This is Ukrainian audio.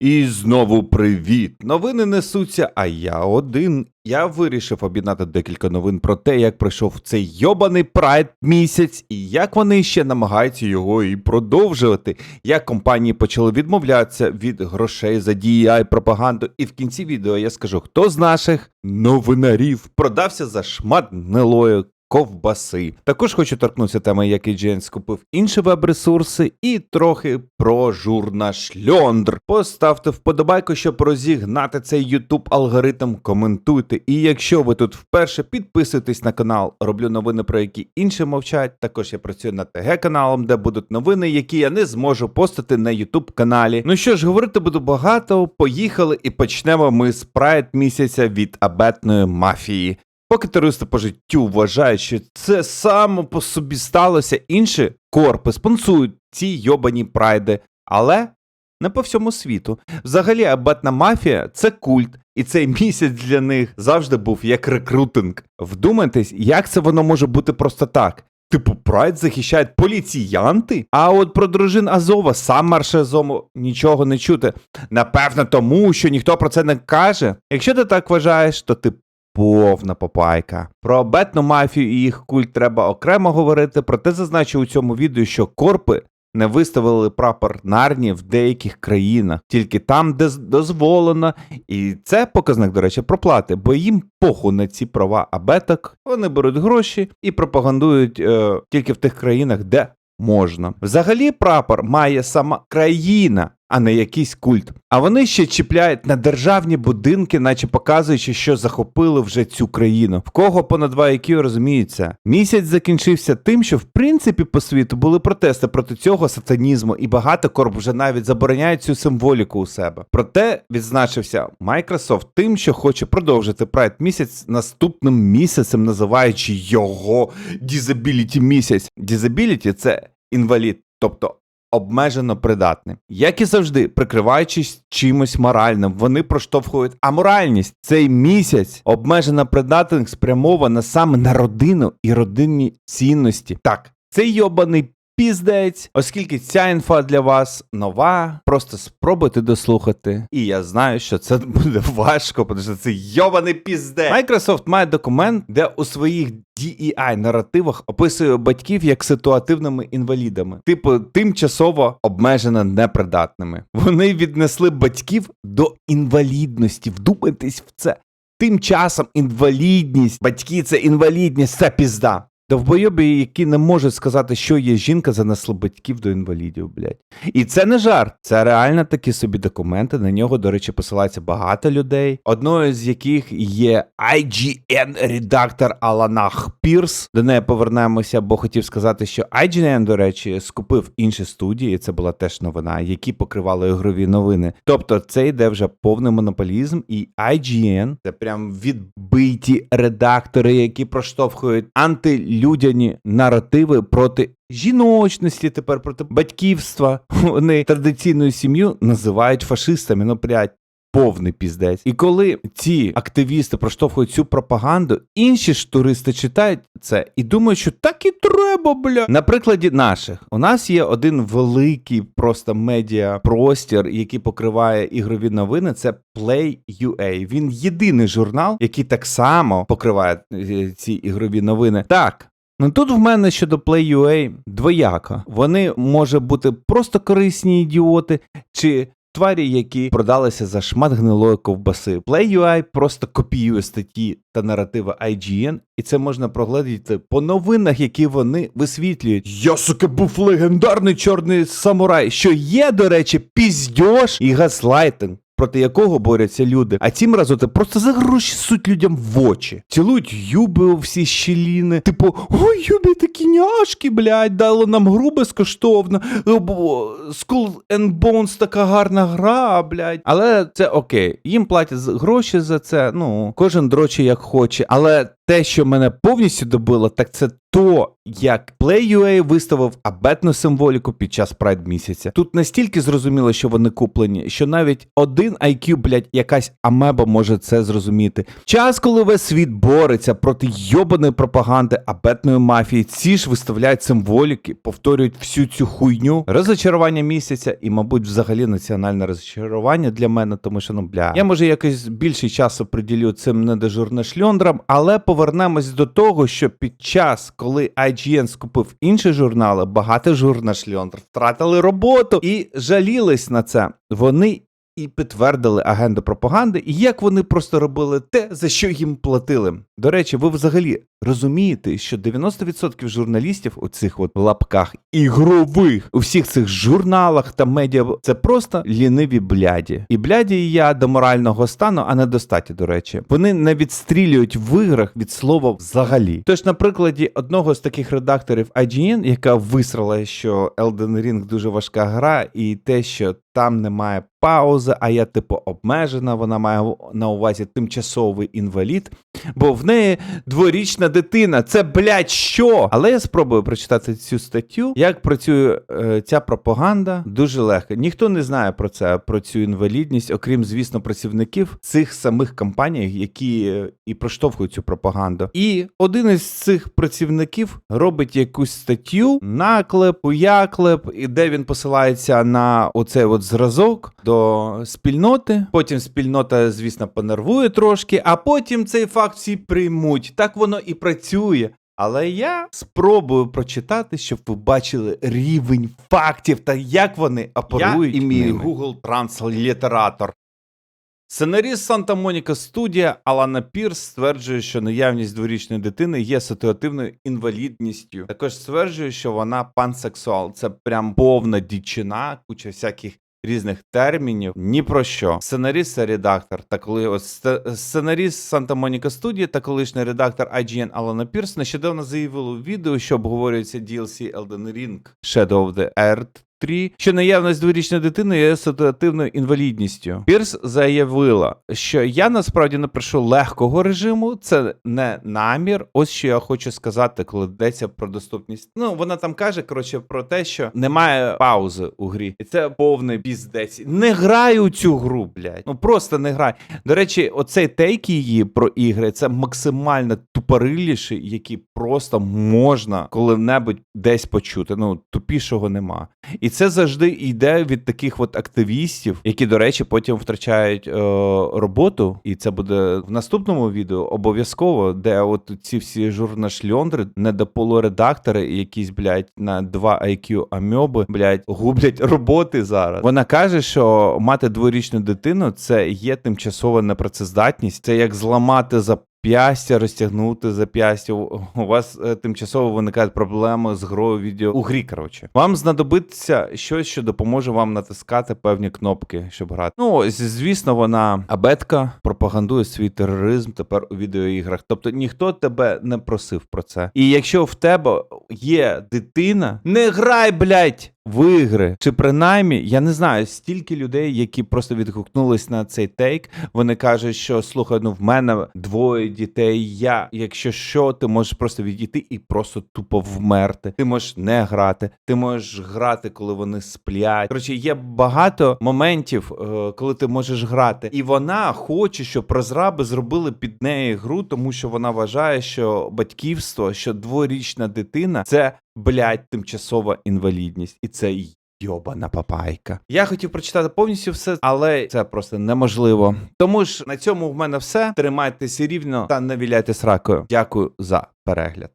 І знову привіт! Новини несуться, а я один. Я вирішив об'єднати декілька новин про те, як пройшов цей йобаний прайд місяць, і як вони ще намагаються його і продовжувати. Як компанії почали відмовлятися від грошей за DEI пропаганду. І в кінці відео я скажу, хто з наших новинарів продався за шмат гнилої ковбаси. Також хочу торкнутися теми, як IGN скупив інші веб-ресурси, і трохи про журнашльондр. Поставте вподобайку, щоб розігнати цей YouTube алгоритм, коментуйте. І якщо ви тут вперше підписуйтесь на канал, роблю новини, про які інші мовчать. Також я працюю над ТГ каналом, де будуть новини, які я не зможу постати на YouTube каналі. Ну що ж, говорити буду багато. Поїхали і почнемо ми з прайд місяця від абетної мафії. Поки терористи по життю вважають, що це само по собі сталося, інші корпи спонсують ці йобані прайди, але не по всьому світу. Взагалі, абетна мафія це культ, і цей місяць для них завжди був як рекрутинг. Вдумайтесь, як це воно може бути просто так. Типу, прайд захищають поліціянти? А от про дружин Азова, сам марш Азову нічого не чути. Напевно, тому що ніхто про це не каже. Якщо ти так вважаєш, то ти повна попайка. Про бетну мафію і їх культ треба окремо говорити, проте зазначу у цьому відео, що корпи не виставили прапор нарні в деяких країнах, тільки там, де дозволено. І це показник, до речі, проплати, бо їм поху на ці права абеток, вони беруть гроші і пропагандують е, тільки в тих країнах, де можна. Взагалі, прапор має сама країна, а не якийсь культ. А вони ще чіпляють на державні будинки, наче показуючи, що захопили вже цю країну. В кого понад два IQ розуміється. Місяць закінчився тим, що в принципі по світу були протести проти цього сатанізму, і багато корп вже навіть забороняють цю символіку у себе. Проте відзначився Microsoft тим, що хоче продовжити Pride місяць наступним місяцем, називаючи його Disability місяць. Disability – це інвалід, тобто обмежено придатним. Як і завжди, прикриваючись чимось моральним, вони проштовхують аморальність. Цей місяць обмежена придатних спрямована саме на родину і родинні цінності. Так, цей йобаний. Піздець, оскільки ця інфа для вас нова, просто спробуйте дослухати. І я знаю, що це буде важко, тому що це йобаний піздець. Microsoft має документ, де у своїх DEI наративах описує батьків як ситуативними інвалідами, типу тимчасово обмежено непридатними. Вони віднесли батьків до інвалідності. Вдумайтесь в це. Тим часом інвалідність, батьки це інвалідність, це пізда. Довбойоби, які не можуть сказати, що є жінка, занесли батьків до інвалідів, блядь. І це не жарт, це реально такі собі документи. На нього, до речі, посилається багато людей, одною з яких є IGN-редактор Аланах Пірс. До неї повернемося, бо хотів сказати, що IGN, до речі, скупив інші студії, і це була теж новина, які покривали ігрові новини. Тобто це йде вже повний монополізм, і IGN це прям відбиті редактори, які проштовхують антилюдяні наративи проти жіночності, тепер проти батьківства. Вони традиційну сім'ю називають фашистами. Ну, блядь, повний піздець. І коли ці активісти проштовхують цю пропаганду, інші ж туристи читають це і думають, що так і треба, бля. На прикладі наших, у нас є один великий просто медіа простір, який покриває ігрові новини. Це Play.ua. Він єдиний журнал, який так само покриває е, ці ігрові новини. Так. Ну тут в мене щодо Play.ua двояко. Вони може бути просто корисні ідіоти, чи тварі, які продалися за шмат гнилої ковбаси. Play.ua просто копіює статті та наративи IGN, і це можна прогледіти по новинах, які вони висвітлюють. Я сука був легендарний чорний самурай, що є, до речі, піздьош і газлайтинг. Проти якого борються люди, а ці мразоти просто за гроші суть людям в очі. Цілують юби у всі щіліни. Типу, ой, юбі такі няшки, блядь, дали нам гру безкоштовно. Skull and Bones така гарна гра, блядь. Але це окей. Їм платять гроші за це. Ну, кожен дроче як хоче. Але те, що мене повністю добило, так це то, як Play.ua виставив абетну символіку під час прайд місяця. Тут настільки зрозуміло, що вони куплені, що навіть один один IQ, блядь, якась амеба може це зрозуміти. Час, коли весь світ бореться проти йобаної пропаганди абетної мафії, ці ж виставляють символіки, повторюють всю цю хуйню. Розочарування місяця і, мабуть, взагалі національне розчарування для мене, тому що ну бля. Я може якось більше часу приділю цим недежурним шльондрам, але повернемось до того, що під час, коли IGN скупив інші журнали, багато журнашльондр втратили роботу і жалілись на це. Вони і підтвердили агенду пропаганди, і як вони просто робили те, за що їм платили. До речі, ви взагалі розумієте, що 90% журналістів у цих от лапках ігрових у всіх цих журналах та медіа це просто ліниві бляді. І бляді я до морального стану, а не до статі, до речі. Вони не відстрілюють в іграх від слова взагалі. Тож, на прикладі одного з таких редакторів IGN, яка висрала, що Elden Ring дуже важка гра, і те, що там немає паузи, а я типу обмежена, вона має на увазі тимчасовий інвалід, бо в неї дворічна дитина. Це блядь, що? Але я спробую прочитати цю статтю. Як працює е, ця пропаганда, дуже легко. Ніхто не знає про це, про цю інвалідність, окрім, звісно, працівників цих самих компаній, які е, і проштовхують цю пропаганду. І один із цих працівників робить якусь статтю, наклеп, уяклеп, і де він посилається на оцей от зразок до спільноти. Потім спільнота, звісно, понервує трошки, а потім цей факт всі приймуть. Так воно і працює. Але я спробую прочитати, щоб ви бачили рівень фактів та як вони оперують. Я і мій ними. Google Transliterator. Сценаріст Санта Моніка студія Алана Пірс стверджує, що наявність дворічної дитини є ситуативною інвалідністю. Також стверджує, що вона пансексуал. Це прям повна дівчина, куча всяких різних термінів. Ні про що. Сценаріст редактор. Та коли ось сце- сценаріст Санта Моніка студія та колишній редактор IGN Алана Пірс нещодавно заявили у відео, що обговорюється DLC Elden Ring Shadow of the Earth 3, що наявність дворічної дитини є ситуативною інвалідністю. Пірс заявила, що я насправді не прошу легкого режиму, це не намір. Ось що я хочу сказати, коли йдеться про доступність. Ну вона там каже коротше про те, що немає паузи у грі, і це повний піздець. Не грай у цю гру, блядь. Ну просто не грай. До речі, оцей тейк її про ігри це максимально тупориліший, який просто можна коли-небудь десь почути. Ну тупішого нема. І це завжди йде від таких от активістів, які, до речі, потім втрачають е, роботу. І це буде в наступному відео обов'язково, де от ці всі журнашльондри, недополуредактори, і якісь, блядь, на 2 IQ амьоби, блядь, гублять роботи зараз. Вона каже, що мати дворічну дитину це є тимчасова непрацездатність, це як зламати за. П'ястя розтягнути зап'ястя. У вас е, тимчасово виникають проблеми з грою відео у грі. Коротше, вам знадобиться щось, що допоможе вам натискати певні кнопки, щоб грати. Ну звісно, вона абетка пропагандує свій тероризм тепер у відеоіграх. Тобто ніхто тебе не просив про це. І якщо в тебе є дитина, не грай, блядь! В ігри. Чи принаймні, я не знаю, стільки людей, які просто відгукнулись на цей тейк. Вони кажуть, що слухай, ну в мене двоє дітей. Я, якщо що, ти можеш просто відійти і просто тупо вмерти. Ти можеш не грати, ти можеш грати, коли вони сплять. Коротше, є багато моментів, е, коли ти можеш грати, і вона хоче, щоб розраби зробили під неї гру, тому що вона вважає, що батьківство, що дворічна дитина це блядь, тимчасова інвалідність, і це йобана папайка. Я хотів прочитати повністю все, але це просто неможливо. Тому ж на цьому в мене все. Тримайтеся рівно та не віляйте сракою. Дякую за перегляд.